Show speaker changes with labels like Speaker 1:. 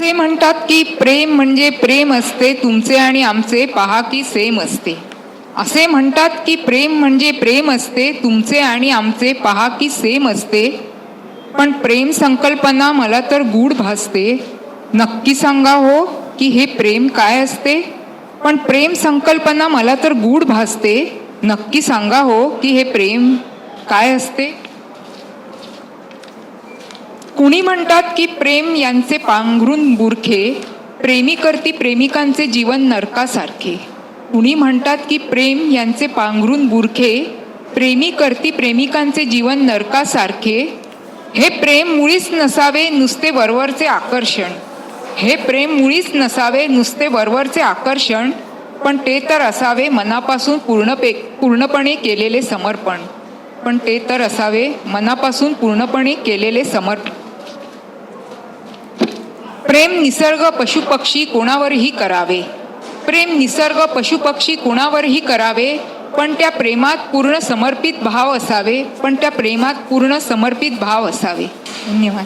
Speaker 1: असे म्हणतात की प्रेम म्हणजे प्रेम असते तुमचे आणि आमचे पहा की सेम असते. असे म्हणतात की प्रेम म्हणजे प्रेम असते तुमचे आणि आमचे पहा की सेम असते. पण प्रेम संकल्पना मला तर गूढ भासते. नक्की सांगा हो की हे प्रेम काय असते? पण प्रेम संकल्पना मला तर गूढ भासते. नक्की सांगा हो की हे प्रेम काय असते? कुणी म्हणतात की प्रेम यांचे पांघरून बुरखे प्रेमी करती प्रेमिकांचे जीवन नरकासारखे. कुणी म्हणतात की प्रेम यांचे पांघरून बुरखे प्रेमी करती प्रेमिकांचे जीवन नरकासारखे. हे प्रेम मुळीच नसावे नुसते वरवरचे आकर्षण. हे प्रेम मुळीच नसावे नुसते वरवरचे आकर्षण पण ते तर असावे मनापासून पूर्णपे पूर्णपणे केलेले समर्पण. पण ते तर असावे मनापासून पूर्णपणे केलेले समर्पण. प्रेम निसर्ग पशुपक्षी कोणावरही करावे. प्रेम निसर्ग पशुपक्षी कोणावरही करावे पण त्या प्रेमात पूर्ण समर्पित भाव असावे पण त्या प्रेमात पूर्ण समर्पित भाव असावे. धन्यवाद.